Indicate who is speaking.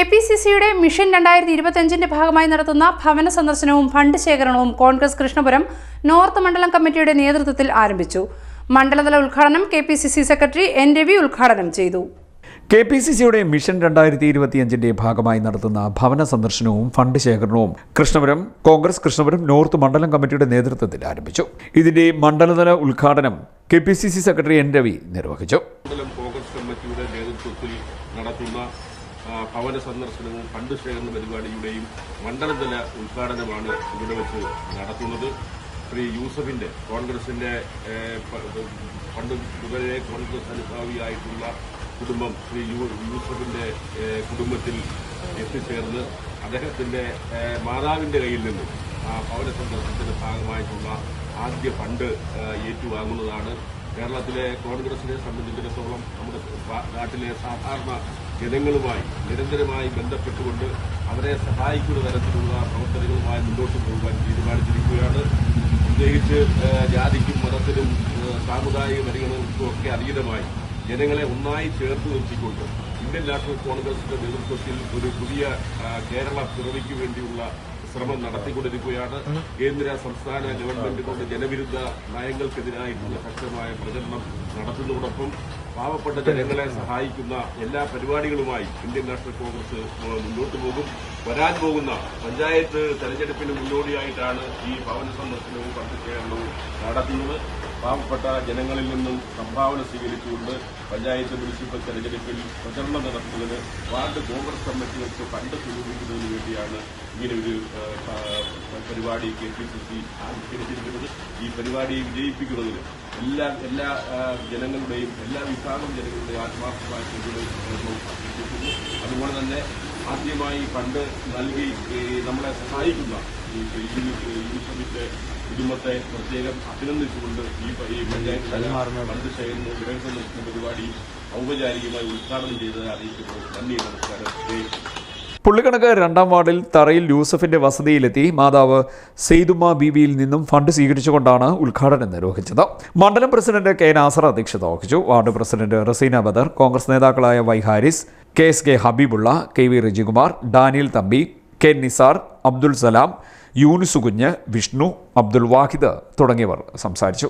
Speaker 1: K P C സിയുടെ mission രണ്ടായിരത്തി ഇരുപത്തിയഞ്ചിന്റെ ഭാഗമായി നടത്തുന്ന ഭവന സന്ദർശനവും ഫണ്ട് ശേഖരണവും കോൺഗ്രസ് കൃഷ്ണപുരം നോർത്ത് മണ്ഡലം കമ്മിറ്റിയുടെ നേതൃത്വത്തിൽ ആരംഭിച്ചു. മണ്ഡലതല ഉദ്ഘാടനം K P C C secretary N Ravi ഉദ്ഘാടനം ചെയ്തു.
Speaker 2: കെ പി സി സിയുടെ മിഷൻ രണ്ടായിരത്തി ഇരുപത്തിയഞ്ചിന്റെ ഭാഗമായി നടത്തുന്ന ഭവന സന്ദർശനവും ഫണ്ട് ശേഖരണവും കൃഷ്ണപുരം കോൺഗ്രസ് കൃഷ്ണപുരം നോർത്ത് മണ്ഡലം കമ്മിറ്റിയുടെ നേതൃത്വത്തിൽ ആരംഭിച്ചു. ഇതിന്റെ മണ്ഡലതല ഉദ്ഘാടനം K P C C secretary N Ravi നിർവഹിച്ചു.
Speaker 3: മണ്ഡലം കോൺഗ്രസ് കമ്മിറ്റിയുടെ നേതൃത്വത്തിൽ നടത്തുന്ന ഭവന സന്ദർശനവും ഫണ്ട് ശേഖരണ പരിപാടിയുടെയും മണ്ഡലതല ഉദ്ഘാടനമാണ് ഇവിടെ വെച്ച് നടത്തുന്നത്. ശ്രീ യൂസഫിന്റെ കോൺഗ്രസിന്റെ പണ്ട് മുതലേ കോൺഗ്രസ് അനുഭാവിയായിട്ടുള്ള കുടുംബം ശ്രീ യൂസഫിന്റെ കുടുംബത്തിൽ എത്തിച്ചേർന്ന് അദ്ദേഹത്തിന്റെ മാതാവിന്റെ കയ്യിൽ നിന്ന് ആ ഭവന സന്ദർശനത്തിന്റെ ഭാഗമായിട്ടുള്ള ആദ്യ ഫണ്ട് ഏറ്റുവാങ്ങുന്നതാണ്. കേരളത്തിലെ കോൺഗ്രസിനെ സംബന്ധിച്ചിടത്തോളം നമ്മുടെ നാട്ടിലെ സാധാരണ ജനങ്ങളുമായി നിരന്തരമായി ബന്ധപ്പെട്ടുകൊണ്ട് അവരെ സഹായിക്കുന്ന തരത്തിലുള്ള പ്രവർത്തനങ്ങളുമായി മുന്നോട്ട് പോകാൻ തീരുമാനിച്ചിരിക്കുകയാണ്. പ്രത്യേകിച്ച് ജാതിക്കും മതത്തിനും സാമുദായിക പരിഗണനകൾക്കും ഒക്കെ അതീതമായി ജനങ്ങളെ ഒന്നായി ചേർത്ത് നിർത്തിക്കൊണ്ട് ഇന്ത്യൻ നാഷണൽ കോൺഗ്രസിന്റെ നേതൃത്വത്തിൽ ഒരു പുതിയ കേരള പിറവിക്ക് വേണ്ടിയുള്ള ശ്രമം നടത്തിക്കൊണ്ടിരിക്കുകയാണ്. കേന്ദ്ര സംസ്ഥാന ഗവൺമെന്റുകളുടെ ജനവിരുദ്ധ നയങ്ങൾക്കെതിരായിട്ടുള്ള ശക്തമായ പ്രചരണം നടത്തുന്നതോടൊപ്പം പാവപ്പെട്ട ജനങ്ങളെ സഹായിക്കുന്ന എല്ലാ പരിപാടികളുമായി ഇന്ത്യൻ നാഷണൽ കോൺഗ്രസ് മുന്നോട്ട് പോകും. വരാൻ പോകുന്ന പഞ്ചായത്ത് തെരഞ്ഞെടുപ്പിന് മുന്നോടിയായിട്ടാണ് ഈ ഭവന സന്ദർശനവും പണ്ടുശേഖരണവും നടത്തുന്നത് പാവപ്പെട്ട ജനങ്ങളിൽ നിന്നും സംഭാവന സ്വീകരിച്ചുകൊണ്ട് പഞ്ചായത്ത് മുനിസിപ്പൽ തെരഞ്ഞെടുപ്പിൽ പ്രചരണം നടത്തുന്നതിന് വാർഡ് കോൺഗ്രസ് കമ്മിറ്റികൾക്ക് ഫണ്ട് സ്വരൂപിക്കുന്നതിന് വേണ്ടിയാണ് ഇങ്ങനെ ഒരു പരിപാടി കെ പി സി സി ആവിഷ്കരിച്ചിരിക്കുന്നത്. ഈ പരിപാടി വിജയിപ്പിക്കുന്നതിന് എല്ലാ എല്ലാ ജനങ്ങളുടെയും എല്ലാ വിഭാഗം ജനങ്ങളുടെയും ആത്മാർത്ഥമായ അഭ്യർത്ഥിക്കുന്നു അതുപോലെ തന്നെ ആദ്യമായി ഫണ്ട് നൽകി നമ്മളെ സഹായിക്കുന്ന ഈ യൂണിഫോമിന്റെ കുടുംബത്തെ പ്രത്യേകം അഭിനന്ദിച്ചുകൊണ്ട് ഈ പഞ്ചായത്ത് ഫണ്ട് ശേഖരണവും വിവരസംരക്ഷണ പരിപാടി ഔപചാരികമായി ഉദ്ഘാടനം ചെയ്തത് അറിയിക്കുന്നു നന്ദി നമസ്കാരം.
Speaker 2: പുള്ളിക്കണക്ക് രണ്ടാം വാർഡിൽ തറയിൽ യൂസഫിന്റെ വസതിയിലെത്തി മാതാവ് സെയ്തുമ്മ ബീവിയിൽ നിന്നും ഫണ്ട് സ്വീകരിച്ചുകൊണ്ടാണ് ഉദ്ഘാടനം നിർവഹിച്ചത്. മണ്ഡലം പ്രസിഡന്റ് കെ നാസർ അധ്യക്ഷത വഹിച്ചു. വാർഡ് പ്രസിഡന്റ് റസീന ബദർ കോൺഗ്രസ് നേതാക്കളായ Y Haris K S K Habeebulla K V Rijikumar Daniel Thampi K Nisar Abdul Salam Yunuskunju Vishnu Abdul Wahid തുടങ്ങിയവർ സംസാരിച്ചു.